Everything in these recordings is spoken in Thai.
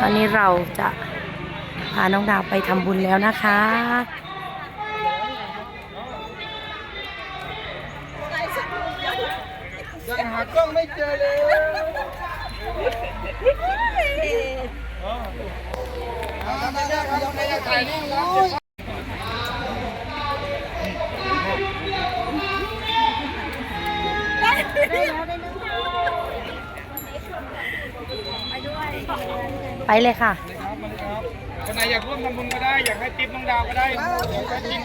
ตอนนี้เราจะพาน้องดาวไปทำบุญแล้วนะคะ ยังหากล้องไม่เจอเลยเอาทำได้ครับยกได้ถ่ายรูปแล้ว ไปเลยค่ะครับมันครับคนไหนอยากร่วมทำบุญก็ได้ อยากให้ติ๊บน้องดาวก็ได้อยากให้ติ๊บ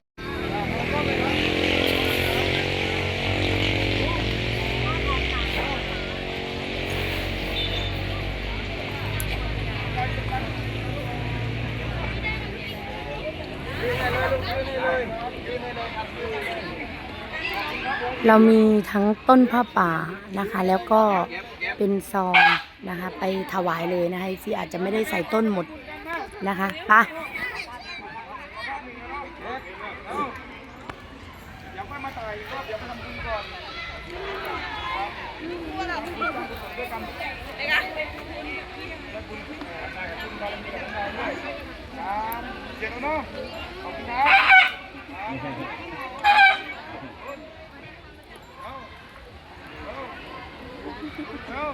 เรามีทั้งต้นผ้าป่านะคะ แล้วก็เป็นซอง นะคะ ไปถวายเลยนะคะที่อาจจะไม่ได้ใส่ต้นหมดนะคะปะเดี๋ยวไปทำบุญก่อนครับเนาะขอบคุณครับนะ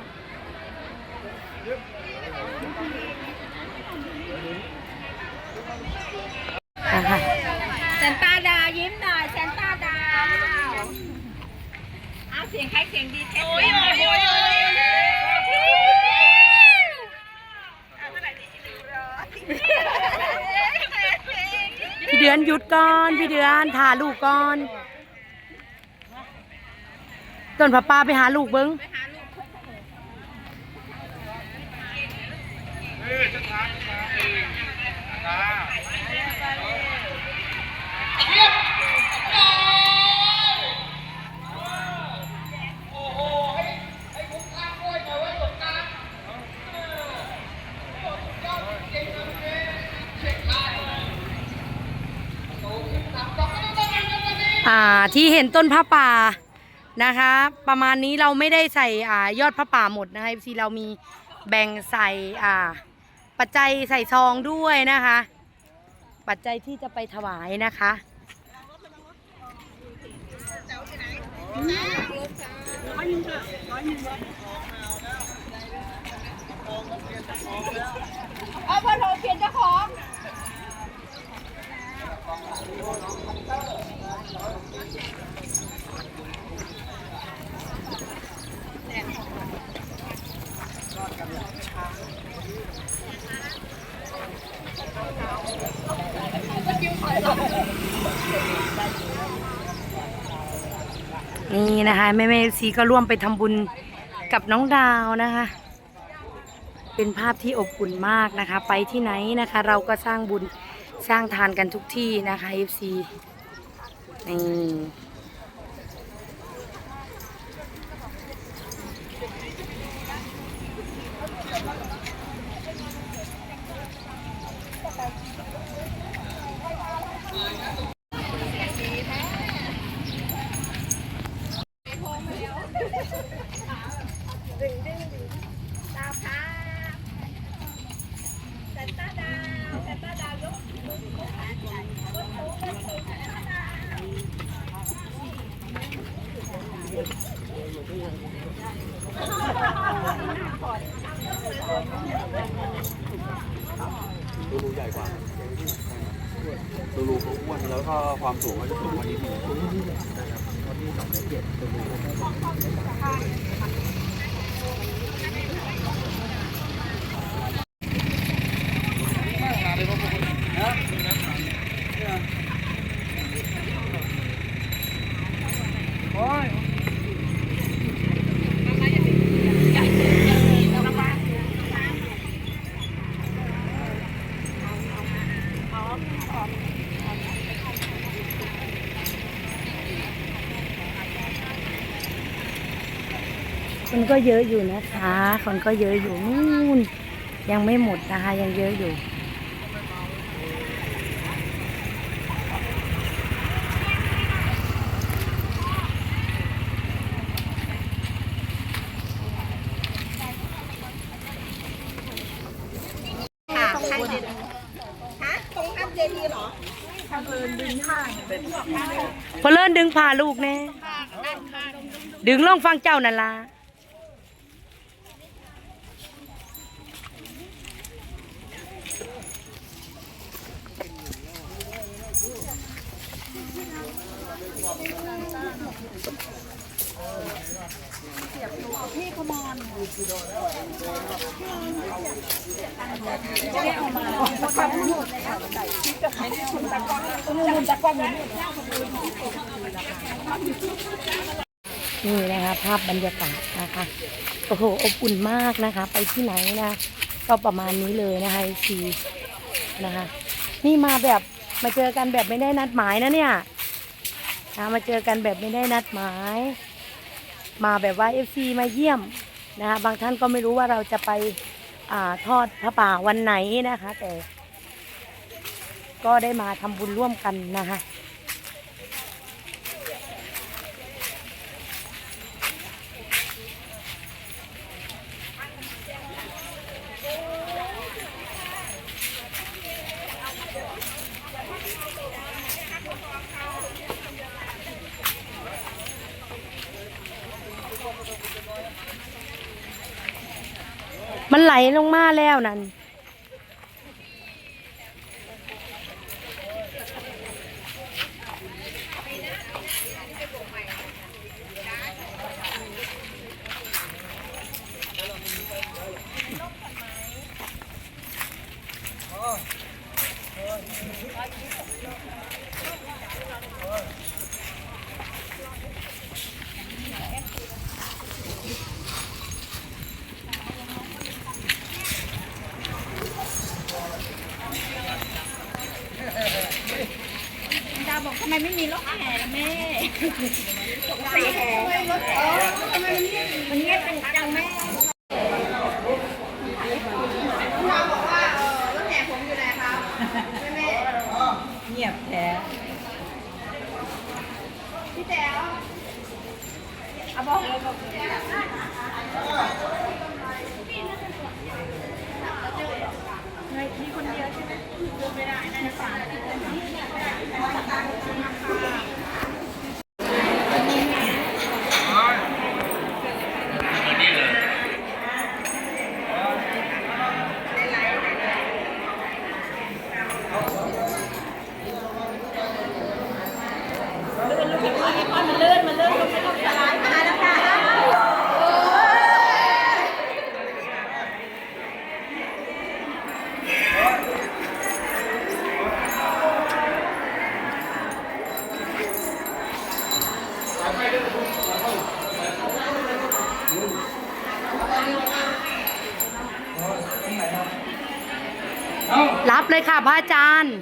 คะแซนต้าดาวยิ้มหน่อยแซนต้าดาวเอาเสียงใครเสียงดีเทสโอ้ยโอ้ยโอ้ยโอ้ยพี่เดือนหยุดก่อน พี่เดือนถ่าลูกก่อน ต้นผ้าป่าไปหาลูกเบิ้ง เออจะทานมาเองจ้า อ่าที่เห็นต้นผ้าป่านะคะ ประมาณนี้เราไม่ได้ใส่อ่ายอดผ้าป่าหมดนะคะซีเรามีแบ่งใส่อ่า ปัจจัยใส่ซองด้วยนะคะ ปัจจัยที่จะไปถวายนะคะเอาพอโทรเปลี่ยนเจ้าของ นี่นะคะแม่แม่ซีก็ร่วมไปทำบุญกับน้องดาวนะคะ เป็นภาพที่อบอุ่นมากนะคะ ไปที่ไหนนะคะ เราก็สร้างบุญสร้างทานกันทุกที่นะคะ FC นี่ ดาวครับแซนต้าดาวแซนต้าดาวยกมือยกขาใหญ่ยกสูงยกสูงแซนต้าดาว ตูรูใหญ่กว่าตูรูเขาอ้วนแล้วก็ ความสูงก็จะสูงกว่านี้ทีนะครับโอ้ย คน ก็เยอะอยู่นะคะ คนก็เยอะอยู่นู่น ยังไม่หมดนะคะ ยังเยอะอยู่ฮะตรงทำเจดีย์เหรอเพลินดึงผ่าลูกแน่ดึงลงฟังเจ้านั่นล่ะ นี่นะคะภาพบรรยากาศนะคะโอ้โหอบอุ่นมากนะคะ ไปที่ไหนนะ ก็ประมาณนี้เลยนะคะซีนะคะ นี่มาแบบมาเจอกันแบบไม่ได้นัดหมายนะเนี่ยนะมาเจอกันแบบไม่ได้นัดหมาย มาแบบว่าเอฟซีมาเยี่ยม นะคะบางท่านก็ไม่รู้ว่าเราจะไปอทอดพระป่าวันไหนนะคะ แต่ ก็ได้มาทำบุญร่วมกันนะคะ ไหลลงมาแล้วนั่น тебя. รับเลยค่ะพระอาจารย์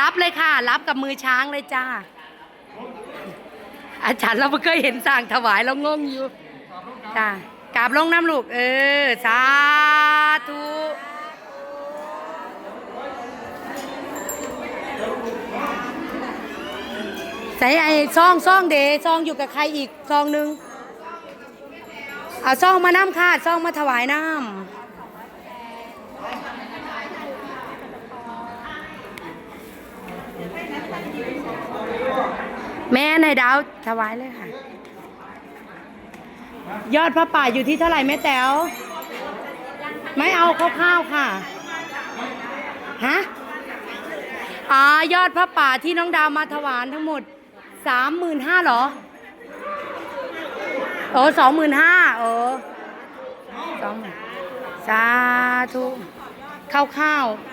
รับเลยค่ะ รับกับมือช้างเลยจ้า อาจารย์เราไม่เคยเห็นสั่งถวายเรางงอยู่จ้ากราบลงน้ำลูก เออ สาธุใส่ไอ้ซองซองเดซองอยู่กับใครอีกซองหนึ่งเอาซองมาน้ำค่ะซองมาถวายน้ำ แม่นายดาวถวายเลยค่ะ ยอดพระป่าอยู่ที่เท่าไหร่แม่แต๋วไม่เอาคร่าวๆค่ะฮะอ่ายอดพระป่าที่น้องดาวมาถวายทั้งหมดสามหมื่นห้าหรอโอ้สองหมื่นห้าโอ้สองหมื่นสาธุข้าวๆ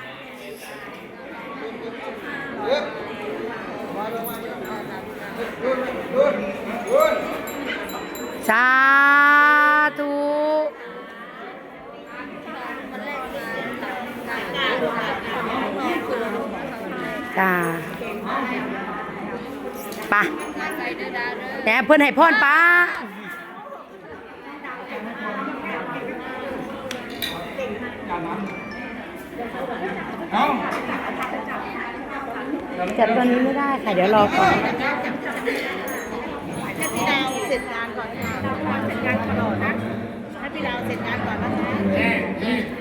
สาธุจ้าป่ะแหนเพื่อนให้พรป้าเอา จัดตอนนี้ไม่ได้ค่ะ เดี๋ยวรอก่อนให้พี่ดาวเสร็จงานก่อนค่ะเสร็จงานก่อนนะให้พี่ดาวเสร็จงานก่อนนะคะ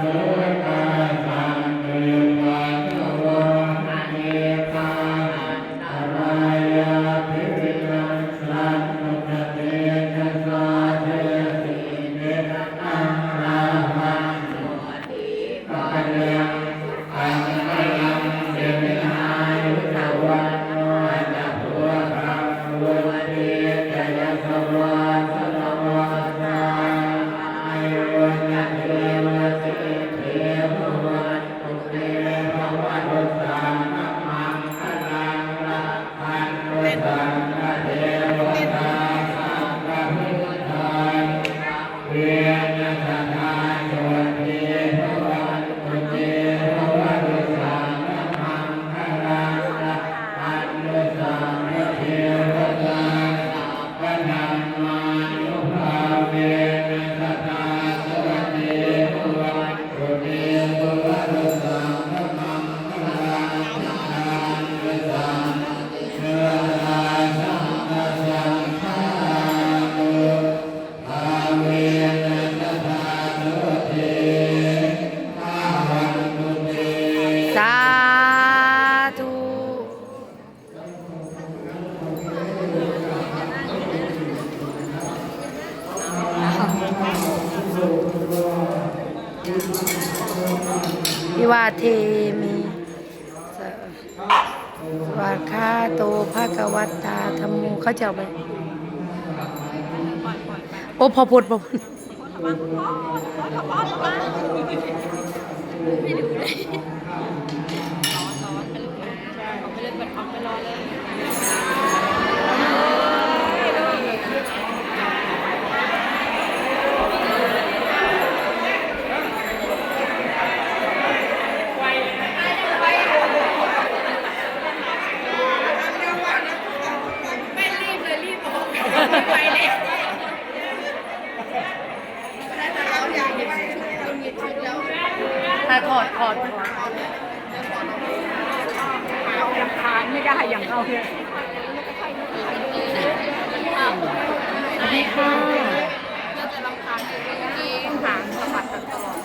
ส วาเทมิสวาคาโตภาควัตตาธรรมโมเขาจะเอาไปโอ้พอพูดพอพูดถ้าถอดถอด ทานไม่ได้อย่างเราเลย สวัสดีค่ะหางสะบัดตลอด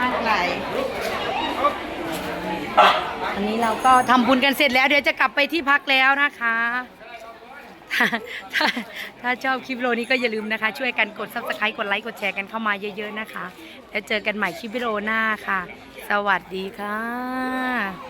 มากไหลอันนี้เราก็ทำบุญกันเสร็จแล้ว เดี๋ยวจะกลับไปที่พักแล้วนะคะ ถ้าถ้าถ้าชอบคลิปวิดีโอนี้ก็อย่าลืมนะคะ ช่วยกันกด subscribe กดไลค์กดแชร์กันเข้ามาเยอะๆนะคะ แล้วเจอกันใหม่คลิปวิดีโอหน้าค่ะ สวัสดีค่ะ